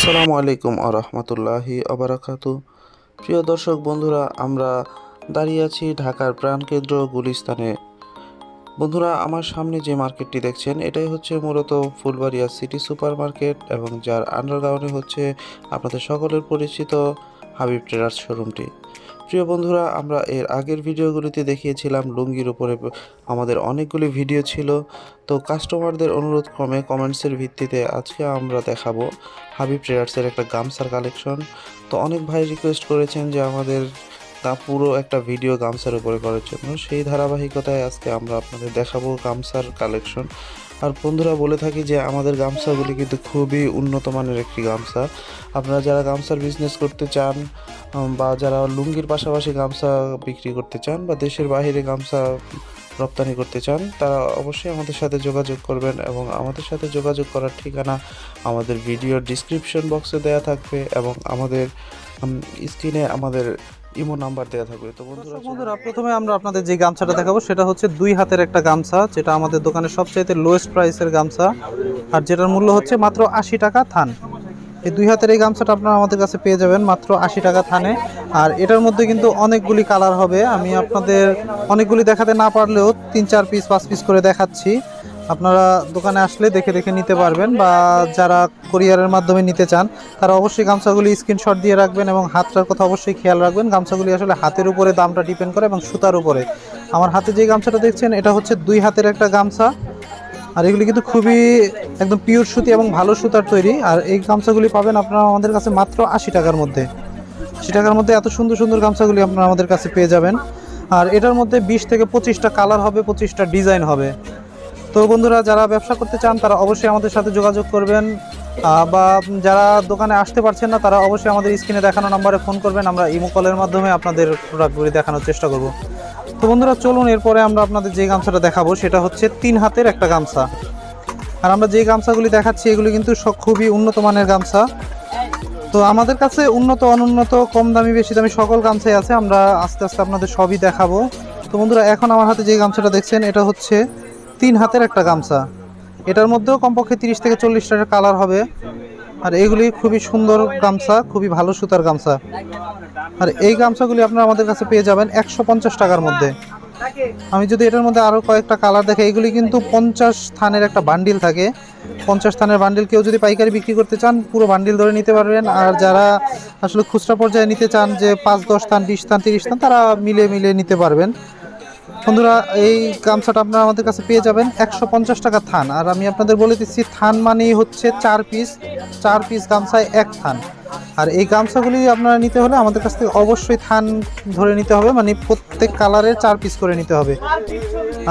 আসসালামু আলাইকুম আ রহমতুল্লাহি আবরাকাত প্রিয় দর্শক বন্ধুরা, আমরা দাঁড়িয়ে আছি ঢাকার প্রাণকেন্দ্র গুলিস্তানে। বন্ধুরা, আমার সামনে যে মার্কেটটি দেখছেন, এটাই হচ্ছে মূলত ফুলবাড়িয়া সিটি সুপার মার্কেট এবং যার আন্ডারগ্রাউন্ডে হচ্ছে আপনাদের সকলের পরিচিত হাবিব ট্রেডার্স শোরুমটি। প্রিয় বন্ধুরা, আমরা এর আগের ভিডিওগুলিতে দেখিয়েছিলাম লুঙ্গির উপরে আমাদের অনেকগুলি ভিডিও ছিল। তো কাস্টমারদের অনুরোধ ক্রমে কমেন্টসের ভিত্তিতে আজকে আমরা দেখাবো হাবিব ট্রেডার্সের একটা গামসার কালেকশন। তো অনেক ভাই রিকোয়েস্ট করেছেন যে আমাদের তা পুরো একটা ভিডিও গামসার উপরে করার জন্য। সেই ধারাবাহিকতায় আজকে আমরা আপনাদের দেখাবো গামসার কালেকশন। আর বন্ধুরা বলে থাকি যে আমাদের গামছাগুলি কিন্তু খুবই উন্নত মানের একটি গামছা। আপনারা যারা গামছার বিজনেস করতে চান বা যারা লুঙ্গির পাশাপাশি গামছা বিক্রি করতে চান, বা দেশের বাইরে গামছা রপ্তানি করতে চান, তারা অবশ্যই আমাদের সাথে যোগাযোগ করবেন এবং আমাদের সাথে যোগাযোগ করার ঠিকানা আমাদের ভিডিওর ডিসক্রিপশন বক্সে দেওয়া থাকবে এবং আমাদের স্ক্রিনে আমাদের ইমো নাম্বার দেওয়া থাকবে। তো বন্ধুরা বন্ধুরা প্রথমে আমরা আপনাদের যে গামছাটা দেখাবো সেটা হচ্ছে দুই হাতের একটা গামছা যেটা আমাদের দোকানের সবচাইতে লোয়েস্ট প্রাইসের গামছা। আর যেটার মূল্য হচ্ছে মাত্র আশি টাকা থান। এই দুই হাতের এই গামছাটা আপনারা আমাদের কাছে পেয়ে যাবেন মাত্র আশি টাকা থানে। আর এটার মধ্যে কিন্তু অনেকগুলি কালার হবে। আমি আপনাদের অনেকগুলি দেখাতে না পারলেও তিন চার পিস পাঁচ পিস করে দেখাচ্ছি। আপনারা দোকানে আসলে দেখে দেখে নিতে পারবেন বা যারা কোরিয়ারের মাধ্যমে নিতে চান, তারা অবশ্যই গামছাগুলি স্ক্রিনশট দিয়ে রাখবেন এবং হাতটার কথা অবশ্যই খেয়াল রাখবেন। গামছাগুলি আসলে হাতের উপরে দামটা ডিপেন্ড করে এবং সুতার উপরে। আমার হাতে যে গামছাটা দেখছেন, এটা হচ্ছে দুই হাতের একটা গামছা। আর এগুলি কিন্তু খুবই একদম পিওর সুতি এবং ভালো সুতার তৈরি। আর এই গামছাগুলি পাবেন আপনারা আমাদের কাছে মাত্র আশি টাকার মধ্যে। আশি টাকার মধ্যে এত সুন্দর সুন্দর গামছাগুলি আপনারা আমাদের কাছে পেয়ে যাবেন। আর এটার মধ্যে বিশ থেকে পঁচিশটা কালার হবে, পঁচিশটা ডিজাইন হবে। তো বন্ধুরা, যারা ব্যবসা করতে চান, তারা অবশ্যই আমাদের সাথে যোগাযোগ করবেন। বা যারা দোকানে আসতে পারছেন না, তারা অবশ্যই আমাদের স্ক্রিনে দেখানো নাম্বারে ফোন করবেন। আমরা ইমো কলের মাধ্যমে আপনাদের প্রোডাক্টগুলি দেখানোর চেষ্টা করব। তো বন্ধুরা, চলুন, এরপরে আমরা আপনাদের যে গামছাটা দেখাবো, সেটা হচ্ছে তিন হাতের একটা গামছা। আর আমরা যে গামছাগুলি দেখাচ্ছি, এগুলি কিন্তু খুবই উন্নত মানের গামছা। তো আমাদের কাছে উন্নত, অনুন্নত, কম দামি, বেশি দামি সকল গামছাই আছে। আমরা আস্তে আস্তে আপনাদের সবই দেখাবো। তো বন্ধুরা, এখন আমার হাতে যে গামছাটা দেখছেন, এটা হচ্ছে তিন হাতের একটা গামছা। এটার মধ্যেও কমপক্ষে তিরিশ থেকে চল্লিশ টাকার কালার হবে। আর এগুলি খুবই সুন্দর গামছা, খুবই ভালো সুতার গামছা। আর এই গামছাগুলি আপনারা আমাদের কাছে পেয়ে যাবেন একশো পঞ্চাশ টাকার মধ্যে। আমি যদি এটার মধ্যে আরও কয়েকটা কালার দেখে, এগুলি কিন্তু পঞ্চাশ থানের একটা বান্ডিল থাকে। পঞ্চাশ থানের বান্ডিল কেউ যদি পাইকারি বিক্রি করতে চান, পুরো বান্ডিল ধরে নিতে পারবেন। আর যারা আসলে খুচরা পর্যায়ে নিতে চান, যে পাঁচ, দশ থান বিশ থান তিরিশ থান তারা মিলে মিলে নিতে পারবেন। বন্ধুরা, এই গামছাটা আপনারা আমাদের কাছে পেয়ে যাবেন একশো পঞ্চাশ টাকা থান। আর আমি আপনাদের বলে দিচ্ছি, থান মানেই হচ্ছে চার পিস চার পিস গামছায় এক থান। আর এই গামছাগুলি আপনারা নিতে হলে আমাদের কাছ থেকে অবশ্যই থান ধরে নিতে হবে মানে প্রত্যেক কালারের চার পিস করে নিতে হবে।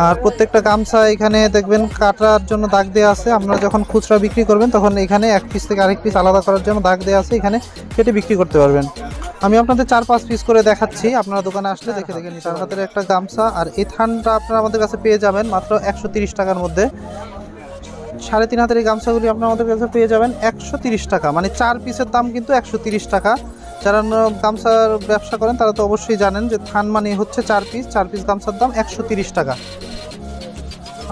আর প্রত্যেকটা গামছা এখানে দেখবেন কাটার জন্য দাগ দেওয়া আছে, আপনারা যখন খুচরা বিক্রি করবেন তখন এখানে এক পিস থেকে আরেক পিস আলাদা করার জন্য দাগ দেওয়া আছে, এখানে কেটে বিক্রি করতে পারবেন। আমি আপনাদের চার পাঁচ পিস করে দেখাচ্ছি, আপনারা দোকানে আসলে দেখে দেখে পারবেন। হাতের একটা গামছা, আর এই থানটা আপনারা আমাদের কাছে পেয়ে যাবেন মাত্র একশো টাকার মধ্যে। সাড়ে তিন হাতের এই গামছাগুলি আপনারা আমাদের কাছে পেয়ে যাবেন একশো টাকা। মানে চার পিসের দাম কিন্তু একশো টাকা। যারা গামছার ব্যবসা করেন, তারা তো অবশ্যই জানেন যে থান মানে হচ্ছে চার পিস। চার পিস গামছার দাম একশো টাকা।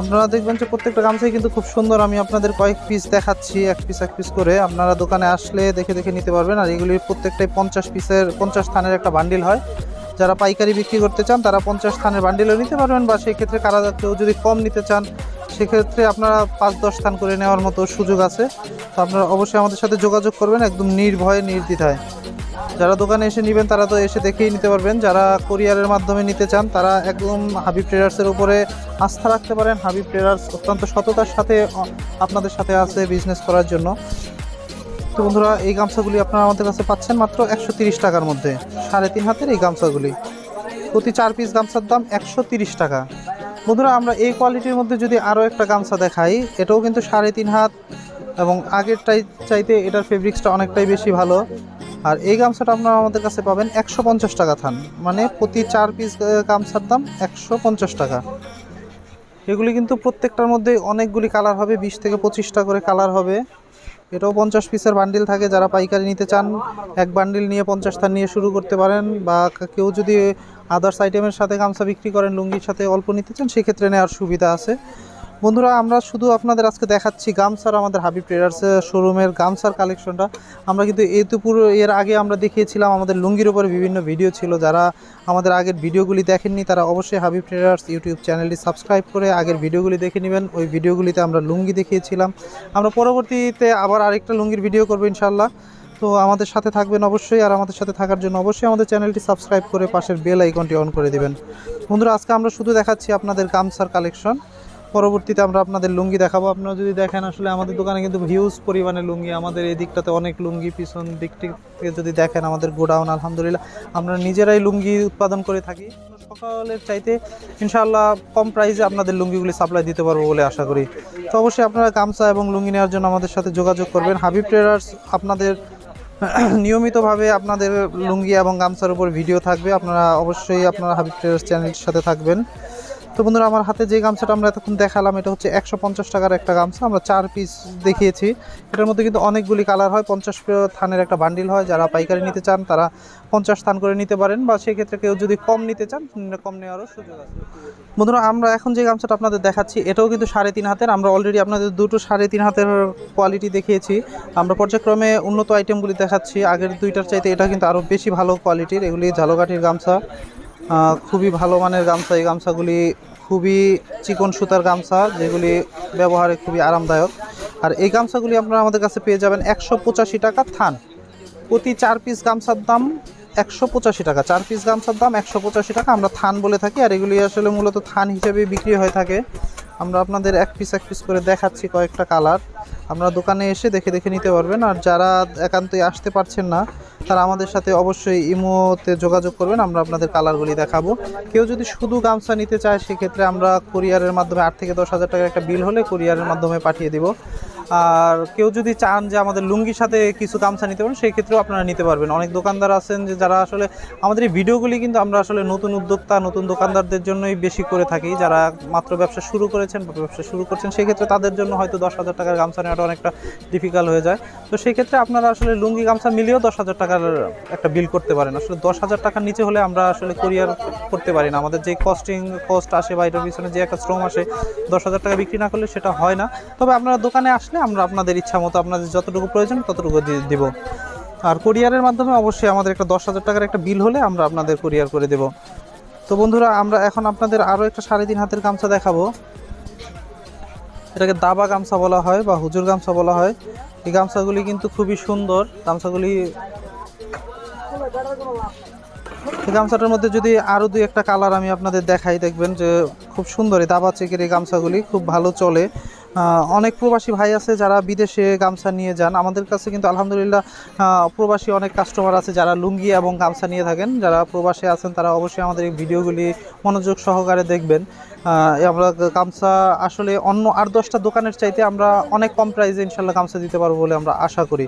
আপনারা দেখবেন যে প্রত্যেকটা গামছাই কিন্তু খুব সুন্দর। আমি আপনাদের কয়েক পিস দেখাচ্ছি, এক পিস এক পিস করে। আপনারা দোকানে আসলে দেখে দেখে নিতে পারবেন। আর এগুলির প্রত্যেকটাই পঞ্চাশ পিসের, পঞ্চাশ থানের একটা বান্ডিল হয়। যারা পাইকারি বিক্রি করতে চান, তারা পঞ্চাশ থানের বান্ডিলও নিতে পারবেন। বা সেই ক্ষেত্রে কারা কেউ যদি কম নিতে চান সেক্ষেত্রে আপনারা পাঁচ দশ স্থান করে নেওয়ার মতো সুযোগ আছে। তো আপনারা অবশ্যই আমাদের সাথে যোগাযোগ করবেন একদম নির্ভয়ে, নির্দ্বিধায়। যারা দোকানে এসে নেবেন, তারা তো এসে দেখেই নিতে পারবেন। যারা কোরিয়ারের মাধ্যমে নিতে চান, তারা একদম হাবিব ট্রেডার্সের উপরে আস্থা রাখতে পারেন। হাবিব ট্রেডার্স অত্যন্ত সততার সাথে আপনাদের সাথে আছে বিজনেস করার জন্য। তো বন্ধুরা, এই গামছাগুলি আপনারা আমাদের কাছে পাচ্ছেন মাত্র একশো টাকার মধ্যে। সাড়ে তিন হাতের এই গামছাগুলি। প্রতি চার পিস গামছার দাম একশো টাকা। বন্ধুরা, আমরা এই কোয়ালিটির মধ্যে যদি আরও একটা গামছা দেখাই, এটাও কিন্তু সাড়ে তিন হাত এবং আগেরটাই চাইতে এটার ফেব্রিক্সটা অনেকটাই বেশি ভালো। আর এই গামছাটা আপনারা আমাদের কাছে পাবেন একশো পঞ্চাশ টাকা থান। মানে প্রতি চার পিস গামছার দাম একশো পঞ্চাশ টাকা। এগুলি কিন্তু প্রত্যেকটার মধ্যে অনেকগুলি কালার হবে, বিশ থেকে পঁচিশটা করে কালার হবে। এটাও পঞ্চাশ পিসের বান্ডিল থাকে, যারা পাইকারি নিতে চান, এক বান্ডিল নিয়ে পঞ্চাশ থান নিয়ে শুরু করতে পারেন বা কেউ যদি আদার্স আইটেমের সাথে গামছা বিক্রি করেন, লুঙ্গির সাথে অল্প নিতে চান, সেক্ষেত্রে নেওয়ার সুবিধা আছে। বন্ধুরা, আমরা শুধু আপনাদের আজকে দেখাচ্ছি গামছার আমাদের হাবিব ট্রেডার্স শোরুমের গামছার কালেকশনটা। আমরা কিন্তু এতুপুর, এর আগে আমরা দেখিয়েছিলাম আমাদের লুঙ্গির উপরে বিভিন্ন ভিডিও ছিল। যারা আমাদের আগের ভিডিওগুলি দেখেননি, তারা অবশ্যই হাবিব ট্রেডার্স ইউটিউব চ্যানেলটি সাবস্ক্রাইব করে আগের ভিডিওগুলি দেখে নেবেন। ওই ভিডিওগুলিতে আমরা লুঙ্গি দেখিয়েছিলাম। আমরা পরবর্তীতে আবার আরেকটা লুঙ্গির ভিডিও করব ইনশাল্লাহ তো আমাদের সাথে থাকবেন অবশ্যই, আর আমাদের সাথে থাকার জন্য অবশ্যই আমাদের চ্যানেলটি সাবস্ক্রাইব করে পাশের বেল আইকনটি অন করে দিবেন। বন্ধুরা, আজকে আমরা শুধু দেখাচ্ছি আপনাদের গামছার কালেকশন। পরবর্তীতে আমরা আপনাদের লুঙ্গি দেখাবো। আপনারা যদি দেখেন, আসলে আমাদের দোকানে কিন্তু হিউজ পরিমাণে লুঙ্গি, আমাদের এই দিকটাতে অনেক লুঙ্গি, পিছন দিকটি থেকে যদি দেখেন আমাদের গোডাউন, আলহামদুলিল্লাহ, আমরা নিজেরাই লুঙ্গি উৎপাদন করে থাকি। সকালের চাইতে ইনশাআল্লাহ কম প্রাইসে আপনাদের লুঙ্গিগুলি সাপ্লাই দিতে পারব বলে আশা করি। তো অবশ্যই আপনারা গামছা এবং লুঙ্গি নেওয়ার জন্য আমাদের সাথে যোগাযোগ করবেন। হাবিব ট্রেডার্স আপনাদের নিয়মিতভাবে আপনাদের লুঙ্গি এবং গামছার উপর ভিডিও থাকবে। আপনারা অবশ্যই আপনারা হাবিব ট্রেডার্স চ্যানেলের সাথে থাকবেন। তো বন্ধুরা, আমার হাতে যে গামছাটা আমরা এতক্ষণ দেখালাম, এটা হচ্ছে একশো পঞ্চাশ টাকার একটা গামছা। আমরা চার পিস দেখিয়েছি। এটার মধ্যে কিন্তু অনেকগুলি কালার হয়। পঞ্চাশ থানের একটা বান্ডিল হয়। যারা পাইকারি নিতে চান, তারা পঞ্চাশ থান করে নিতে পারেন বা সেক্ষেত্রে কেউ যদি কম নিতে চান, কম নেওয়ারও সুযোগ আছে। বন্ধুরা, আমরা এখন যে গামছাটা আপনাদের দেখাচ্ছি, এটাও কিন্তু সাড়ে তিন হাতের। আমরা অলরেডি আপনাদের দুটো সাড়ে তিন হাতের কোয়ালিটি দেখিয়েছি। আমরা পর্যায়ক্রমে উন্নত আইটেমগুলি দেখাচ্ছি। আগের দুইটার চাইতে এটা কিন্তু আরও বেশি ভালো কোয়ালিটির এগুলি ঝালকাঠির গামছা। খুবই ভালো মানের গামছা। এই গামছাগুলি খুবই চিকন সুতার গামছা, যেগুলি ব্যবহারে খুবই আরামদায়ক। আর এই গামছাগুলি আপনারা আমাদের কাছে পেয়ে যাবেন একশো পঁচাশি টাকা থান। প্রতি চার পিস গামছার দাম একশো পঁচাশি টাকা। চার পিস গামছার দাম একশো পঁচাশি টাকা। আমরা থান বলে থাকি, আর এগুলি আসলে মূলত থান হিসেবে বিক্রি হয়ে থাকে। আমরা আপনাদের এক পিস এক পিস করে দেখাচ্ছি কয়েকটা কালার আমরা দোকানে এসে দেখে দেখে নিতে পারবেন। আর যারা একান্তই আসতে পারছেন না, তারা আমাদের সাথে অবশ্যই ইমোতে যোগাযোগ করবেন। আমরা আপনাদের কালারগুলি দেখাবো। কেউ যদি শুধু গামছা নিতে চায়, সেক্ষেত্রে আমরা কুরিয়ারের মাধ্যমে আট থেকে দশ হাজার টাকার একটা বিল হলে কুরিয়ারের মাধ্যমে পাঠিয়ে দিব। আর কেউ যদি চান যে আমাদের লুঙ্গির সাথে কিছু গামছা নিতে পারেন সেই ক্ষেত্রেও আপনারা নিতে পারবেন। অনেক দোকানদার আছেন যে যারা আসলে আমাদের এই ভিডিওগুলি কিন্তু আমরা আসলে নতুন উদ্যোক্তা, নতুন দোকানদারদের জন্যই বেশি করে থাকি। যারা মাত্র ব্যবসা শুরু করেছেন বা ব্যবসা শুরু করছেন সেই ক্ষেত্রে তাদের জন্য হয়তো দশ হাজার টাকার গামছা নেওয়াটা অনেকটা ডিফিকাল্ট হয়ে যায়। তো সেই ক্ষেত্রে আপনারা আসলে লুঙ্গি গামছা মিলিয়েও দশ হাজার টাকার একটা বিল করতে পারেন। আসলে দশ হাজার টাকার নিচে হলে আমরা আসলে কুরিয়ার করতে পারি না। আমাদের যে কস্টিং কস্ট আসে বা এটার পিছনে যে একটা শ্রম আসে, দশ হাজার টাকা বিক্রি না করলে সেটা হয় না। তবে আপনারা দোকানে আসলে আমরা আপনাদের ইচ্ছা মতো আপনাদের যতটুকু প্রয়োজন ততটুকু দিব। আর কুরিয়ারের মাধ্যমে অবশ্যই আমাদের একটা দশ হাজার টাকার একটা বিল হলে আমরা আপনাদের কুরিয়ার করে দেব। তো বন্ধুরা, আমরা এখন আপনাদের আরও একটা সাড়ে তিন হাতের গামছা দেখাবো। এটাকে দাবা গামছা বলা হয় বা হুজুর গামছা বলা হয়। এই গামছাগুলি কিন্তু খুবই সুন্দর। গামছাগুলি এই গামছাটার মধ্যে যদি আরও দুই একটা কালার আমি আপনাদের দেখাই, দেখবেন যে খুব সুন্দর এই দাবা চেকের এই গামছাগুলি, খুব ভালো চলে। অনেক প্রবাসী ভাই আছে যারা বিদেশে গামছা নিয়ে যান। আমাদের কাছে কিন্তু আলহামদুলিল্লাহ প্রবাসী অনেক কাস্টমার আছে যারা লুঙ্গি এবং গামছা নিয়ে থাকেন। যারা প্রবাসে আছেন তারা অবশ্যই আমাদের এই ভিডিওগুলি মনোযোগ সহকারে দেখবেন। আমরা গামছা আসলে অন্য আর দশটা দোকানের চাইতে আমরা অনেক কম প্রাইসে ইনশাল্লাহ গামছা দিতে পারব বলে আমরা আশা করি।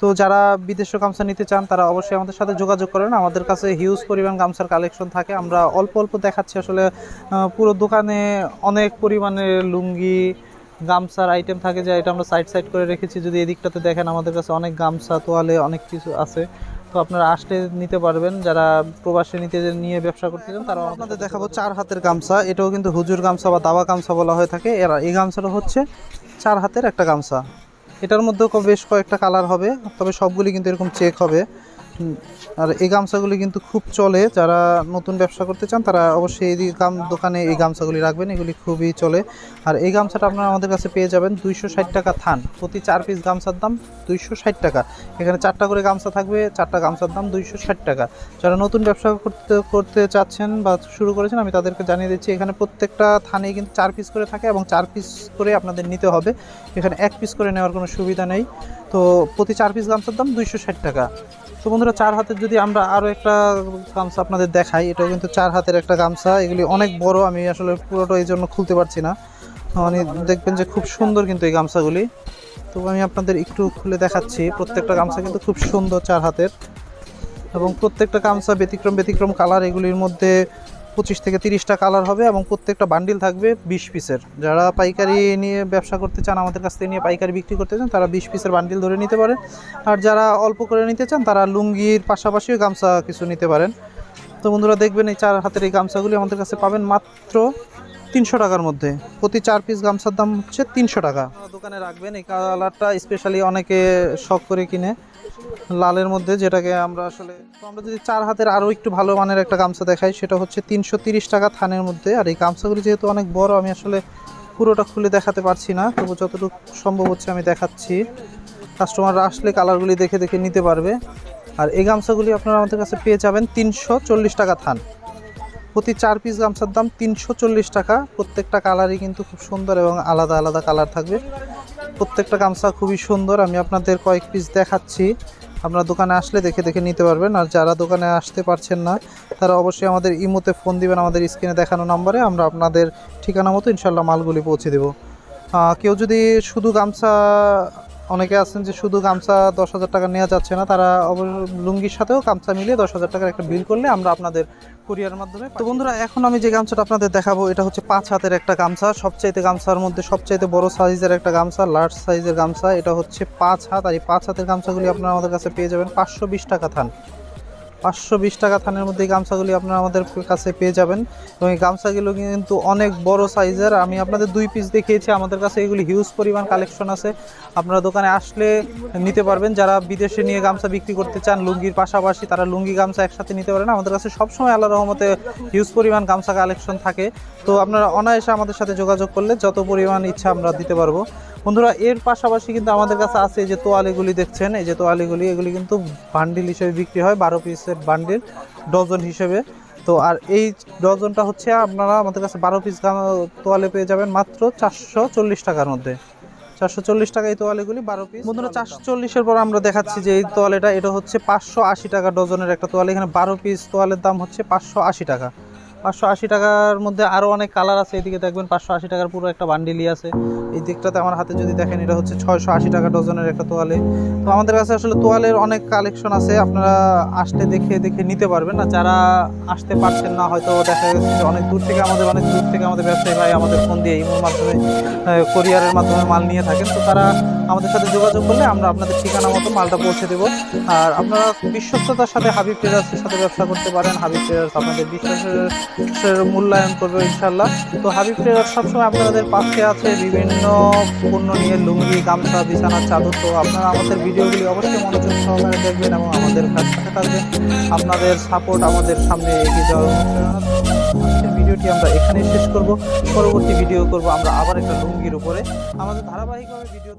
তো যারা বিদেশে গামছা নিতে চান, তারা অবশ্যই আমাদের সাথে যোগাযোগ করেন। আমাদের কাছে হিউজ পরিমাণ গামছার কালেকশন থাকে। আমরা অল্প অল্প দেখাচ্ছি আসলে পুরো দোকানে অনেক পরিমাণে লুঙ্গি গামছার আইটেম থাকে যে এটা আমরা সাইড সাইড করে রেখেছি। যদি এদিকটাতে দেখেন আমাদের কাছে অনেক গামছা তোয়ালে অনেক কিছু আছে। তো আপনারা আসলে নিতে পারবেন। যারা প্রবাসী নিতে নিয়ে ব্যবসা করতে চান তারা আপনাদের দেখাবো চার হাতের গামছা। এটাও কিন্তু হুজুর গামছা বা দাবা গামছা বলা হয়ে থাকে। এরা এই গামছাটা হচ্ছে চার হাতের একটা গামছা। এটার মধ্যেও বেশ কয়েকটা কালার হবে তবে সবগুলি কিন্তু এরকম চেক হবে। আর এই গামছাগুলি কিন্তু খুব চলে। যারা নতুন ব্যবসা করতে চান, তারা অবশ্যই এই গাম দোকানে এই গামছাগুলি রাখবেন। এগুলি খুবই চলে। আর এই গামছাটা আপনারা আমাদের কাছে পেয়ে যাবেন দুইশো ষাট টাকা থান। প্রতি চার পিস গামছার দাম দুইশো ষাট টাকা। এখানে চারটা করে গামছা থাকবে, চারটা গামছার দাম দুইশো ষাট টাকা। যারা নতুন ব্যবসা করতে করতে চাচ্ছেন বা শুরু করেছেন, আমি তাদেরকে জানিয়ে দিচ্ছি, এখানে প্রত্যেকটা থানেই কিন্তু চার পিস করে থাকে এবং চার পিস করে আপনাদের নিতে হবে। এখানে এক পিস করে নেওয়ার কোনো সুবিধা নেই। তো প্রতি চার পিস গামছার দাম দুইশো ষাট টাকা। তো বন্ধুরা, চার হাতের যদি আমরা আরও একটা গামছা আপনাদের দেখাই, এটাও কিন্তু চার হাতের একটা গামছা। এগুলি অনেক বড়, আমি আসলে পুরোটা এই জন্য খুলতে পারছি না। মানে দেখবেন যে খুব সুন্দর কিন্তু এই গামছাগুলি। তো আমি আপনাদের একটু খুলে দেখাচ্ছি, প্রত্যেকটা গামছা কিন্তু খুব সুন্দর চার হাতের। এবং প্রত্যেকটা গামছা ব্যতিক্রম ব্যতিক্রম কালার এগুলির মধ্যে পঁচিশ থেকে তিরিশটা কালার হবে এবং প্রত্যেকটা বান্ডিল থাকবে বিশ পিসের যারা পাইকারি নিয়ে ব্যবসা করতে চান, আমাদের কাছ থেকে নিয়ে পাইকারি বিক্রি করতে চান, তারা বিশ পিসের বান্ডিল ধরে নিতে পারেন। আর যারা অল্প করে নিতে চান, তারা লুঙ্গির পাশাপাশিও গামছা কিছু নিতে পারেন। তো বন্ধুরা, দেখবেন এই চার হাতের এই গামছাগুলি আমাদের কাছে পাবেন মাত্র তিনশো টাকার মধ্যে। প্রতি চার পিস গামছার দাম হচ্ছে তিনশো টাকা। দোকানে রাখবেন, এই কালারটা স্পেশালি অনেকে শখ করে কিনে। লালের মধ্যে যেটাকে আমরা আসলে আমরা যদি চার হাতের আরও একটু ভালো মানের একটা গামছা দেখাই, সেটা হচ্ছে তিনশো টাকা থানের মধ্যে। আর এই গামছাগুলি যেহেতু অনেক বড়, আমি আসলে পুরোটা খুলে দেখাতে পারছি না। তবু যতটুকু সম্ভব হচ্ছে আমি দেখাচ্ছি। কাস্টমাররা আসলে কালারগুলি দেখে দেখে নিতে পারবে। আর এই গামছাগুলি আপনারা আমাদের কাছে পেয়ে যাবেন তিনশো চল্লিশ টাকা থান। প্রতি চার পিস গামছার দাম তিনশো চল্লিশ টাকা। প্রত্যেকটা কালারই কিন্তু খুব সুন্দর এবং আলাদা আলাদা কালার থাকবে। প্রত্যেকটা গামছা খুবই সুন্দর, আমি আপনাদের কয়েক পিস দেখাচ্ছি। আপনার দোকানে আসলে দেখে দেখে নিতে পারবেন। আর যারা দোকানে আসতে পারছেন না, তারা অবশ্যই আমাদের ইমোতে ফোন দিবেন, আমাদের স্ক্রিনে দেখানো নম্বরে। আমরা আপনাদের ঠিকানা মতো ইনশাল্লাহ মালগুলি পৌঁছে দেবো। কেউ যদি শুধু গামছা অনেকে আছেন যে শুধু গামছা দশ হাজার টাকা নেওয়া যাচ্ছে না তারা অবশ্য লুঙ্গির সাথেও গামছা মিলিয়ে দশ হাজার টাকার একটা বিল করলে আমরা আপনাদের কুরিয়ার মাধ্যমে তো বন্ধুরা এখন আমি যে গামছাটা আপনাদের দেখাবো এটা হচ্ছে পাঁচ হাতের একটা গামছা। সবচাইতে গামছার মধ্যে সবচাইতে বড় সাইজের একটা গামছা লার্জ সাইজের গামছা। এটা হচ্ছে পাঁচ হাত আর এই পাঁচ হাতের গামছাগুলি আপনারা আমাদের কাছে পেয়ে যাবেন পাঁচশো বিশ টাকা থান। পাঁচশো বিশ টাকা থানের মধ্যে এই গামছাগুলি আপনারা আমাদের কাছে পেয়ে যাবেন। এবং এই গামছাগুলো কিন্তু অনেক বড় সাইজের। আমি আপনাদের দুই পিস দেখিয়েছি, আমাদের কাছে এগুলি হিউজ পরিমাণ কালেকশন আছে। আপনারা দোকানে আসলে নিতে পারবেন। যারা বিদেশে নিয়ে গামছা বিক্রি করতে চান, লুঙ্গির পাশাপাশি তারা লুঙ্গি গামছা একসাথে নিতে পারেন। আমাদের কাছে সবসময় আল্লাহ রহমতে হিউজ পরিমাণ গামছা কালেকশন থাকে। তো আপনারা অনায়াসে আমাদের সাথে যোগাযোগ করলে যত পরিমাণ ইচ্ছা আমরা দিতে পারব। বন্ধুরা, এর পাশাপাশি কিন্তু আমাদের কাছে আছে এই যে তোয়ালিগুলি দেখছেন, এই যে তোয়ালিগুলি, এগুলি কিন্তু বান্ডিল হিসেবে বিক্রি হয়, বারো পিসের বান্ডিল, ডজন হিসেবে। তো আর এই ডজনটা হচ্ছে আপনারা আমাদের কাছে বারো পিস তোয়ালে পেয়ে যাবেন মাত্র চারশো চল্লিশ টাকার মধ্যে। চারশো চল্লিশ টাকা এই তোয়ালেগুলি, বারো পিস। বন্ধুরা, চারশো চল্লিশের পর আমরা দেখাচ্ছি যে এই তোয়ালেটা, এটা হচ্ছে পাঁচশো আশি টাকা ডজনের একটা তোয়ালে। এখানে বারো পিস তোয়ালের দাম হচ্ছে পাঁচশো আশি টাকা। পাঁচশো আশি টাকার মধ্যে আরও অনেক কালার আছে। এদিকে দেখবেন পাঁচশো আশি টাকার পুরো একটা বান্ডিলই আছে। এই দিকটাতে আমার হাতে যদি দেখেন, এটা হচ্ছে ছয়শো আশি টাকা ডজনের একটা তোয়ালে। তো আমাদের কাছে আসলে তোয়ালের অনেক কালেকশন আছে, আপনারা আসতে দেখে দেখে নিতে পারবেন না। যারা আসতে পারছেন না, হয়তো দেখা গেছে অনেক দূর থেকে আমাদের, অনেক দূর থেকে আমাদের ব্যবসায়ী ভাই আমাদের ফোন দিয়ে ইমোর মাধ্যমে কোরিয়ারের মাধ্যমে মাল নিয়ে থাকেন। তো তারা আমাদের সাথে যোগাযোগ করলে আমরা আপনাদের ঠিকানা মতো মালটা পৌঁছে দেবো। আর আপনারা বিশ্বস্ততার সাথে হাবিব ট্রেডার্সের সাথে ব্যবসা করতে পারেন। হাবিব ট্রেডার্স আপনাদের বিশ্বাসের মূল্যায়ন করবে ইনশাল্লাহ তো হাবিব ট্রেডার্স সবসময় আপনাদের পাশে আছে। বিভিন্ন পণ্য নিয়ে লুঙ্গি, গামছা, বিছানার চাদর। তো আপনারা আমাদের ভিডিওগুলি অবশ্যই মনোযোগ সহকারে দেখবেন এবং আমাদের কাছে থাকবেন। আপনাদের সাপোর্ট আমাদের সামনে এগিয়ে যাওয়ার ভিডিওটি আমরা এখানেই শেষ করব। পরবর্তী ভিডিও করব আমরা আবার একটা লুঙ্গির উপরে। আমাদের ধারাবাহিকভাবে ভিডিও